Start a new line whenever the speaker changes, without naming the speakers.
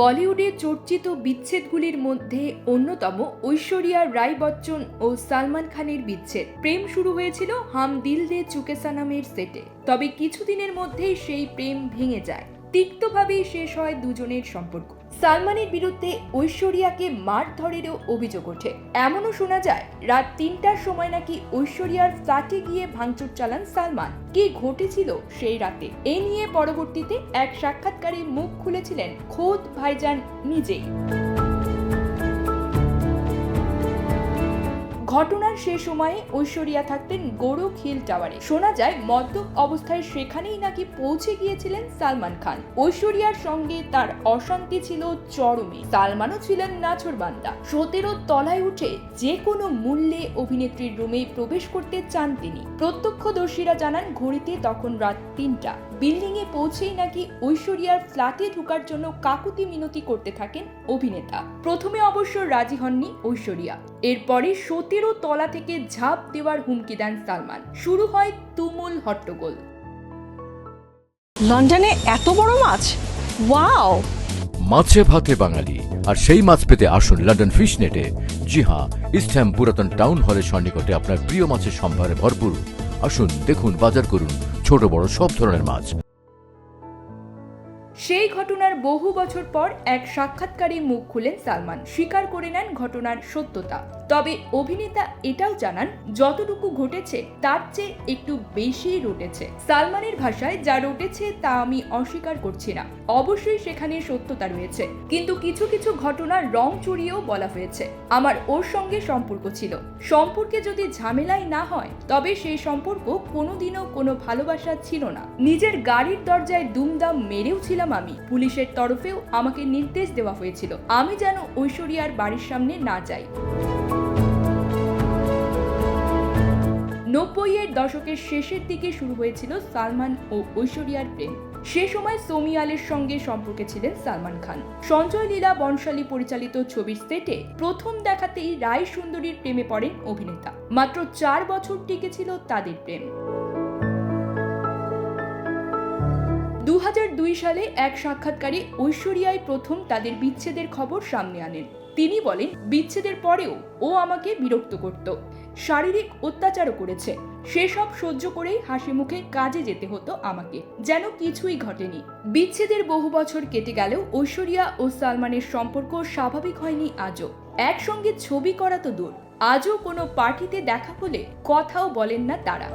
বলিউডে চর্চিত বিচ্ছেদগুলির মধ্যে অন্যতম ঐশ্বরিয়া রায় বচ্চন ও সালমান খানের বিচ্ছেদ। প্রেম শুরু হয়েছিল হাম দিল দে চুকেসা নামের সেটে। তবে কিছুদিনের মধ্যেই সেই প্রেম ভেঙে যায়। তিক্তভাবেই শেষ হয় দুজনের সম্পর্ক। সালমানের বিরুদ্ধে ঐশ্বরিয়াকে মারধরেরও অভিযোগ ওঠে। এমনও শোনা যায়, রাত তিনটার সময় নাকি ঐশ্বরিয়ার ফ্ল্যাটে গিয়ে ভাঙচুর চালান সালমান। কি ঘটেছিল সেই রাতে? এ নিয়ে পরবর্তীতে এক সাক্ষাৎকারে মুখ খুলেছিলেন খোদ ভাইজান নিজেই। ঘটনার সে সময়ে ঐশ্বরিয়া থাকতেন গোরখ হিল টাওয়ারে। শোনা যায়, মদ্যপ অবস্থায় সেখানেই নাকি পৌঁছে গিয়েছিলেন সালমান খান। ঐশ্বরিয়ার সঙ্গে তার অশান্তি ছিল চরমে। সালমানও ছিলেন নাছর বান্দা। সতেরো তলায় উঠে যে কোনো মূল্যে অভিনেত্রীর রুমে প্রবেশ করতে চান তিনি। প্রত্যক্ষদর্শীরা জানান, ঘড়িতে তখন রাত তিনটা। বিল্ডিং এ পৌঁছেই নাকি ঐশ্বরিয়ার ফ্ল্যাটে ঢোকার জন্য কাকুতি মিনতি করতে থাকেন অভিনেতা। প্রথমে অবশ্য রাজি হননি ঐশ্বরিয়া। এরপরে সতেরো তলা থেকে ঝাঁপ দেওয়ার হুমকি দেন সালমান। শুরু হয় তুমুল হট্টগোল।
লন্ডনে এত বড় মাছ? ওয়াও!
মাছে ভাতে বাঙালি আর সেই মাছ পেতে আসুন লন্ডন ফিশ নেটে জি হ্যাঁ ইস্টহ্যাম পুরাতন টাউন হলের সন্নিকটে আপনার প্রিয় মাছের সম্ভারে ভরপুর। আসুন দেখুন বাজার করুন ছোট বড় সব ধরনের মাছ।
সেই ঘটনার বহু বছর পর এক সাক্ষাৎকারে মুখ খুলেন সালমান। স্বীকার করে নেন ঘটনার সত্যতা। তবে অভিনেতা এটাও জানান, যতটুকু ঘটেছে তার চেয়ে একটু বেশি রটেছে। সালমানের ভাষায় যা রটেছে তা আমি অস্বীকার করছি না। অবশ্যই সেখানে সত্যতা রয়েছে। কিন্তু কিছু কিছু ঘটনা রং চড়িয়েও বলা হয়েছে। আমার ওর সঙ্গে সম্পর্ক ছিল। সম্পর্কে যদি ঝামেলাই না হয়, তবে সেই সম্পর্ক কোনোদিনও কোনো ভালোবাসা ছিল না। নিজের গাড়ির দরজায় দুমদাম মেরেও ছিলাম আমি। পুলিশের তরফেও আমাকে নির্দেশ দেওয়া হয়েছিল, আমি যেন ঐশ্বরিয়ার বাড়ির সামনে না যাই। নব্বইয়ের দশকের শেষের দিকে শুরু হয়েছিল সালমান ও ঐশ্বরিয়ার প্রেম। সে সময় সোমি আলের সঙ্গে সম্পর্কে ছিলেন সালমান খান। সঞ্জয় লীলা বনশালী পরিচালিত ছবির সেটে প্রথম দেখাতেই রায় সুন্দরীর প্রেমে পড়েন অভিনেতা। মাত্র চার বছর টিকেছিল তাদের প্রেম। দু দুই সালে এক সাক্ষাৎকারে ঐশ্বরিয়ায় প্রথম তাদের বিচ্ছেদের খবর সামনে আনেন। তিনি বলেন, বিচ্ছেদের পরেও ও আমাকে বিরক্ত করত। শারীরিক অত্যাচারও করেছে। সেসব সহ্য করেই হাসি মুখে কাজে যেতে হতো আমাকে। যেন কিছুই ঘটেনি। বিচ্ছেদের বহু বছর কেটে গেলেও ঐশ্বরিয়া ও সালমানের সম্পর্ক স্বাভাবিক হয়নি আজও। একসঙ্গে ছবি করা তো দূর। আজও কোনো পার্টিতে দেখা হলে কথাও বলেন না তারা।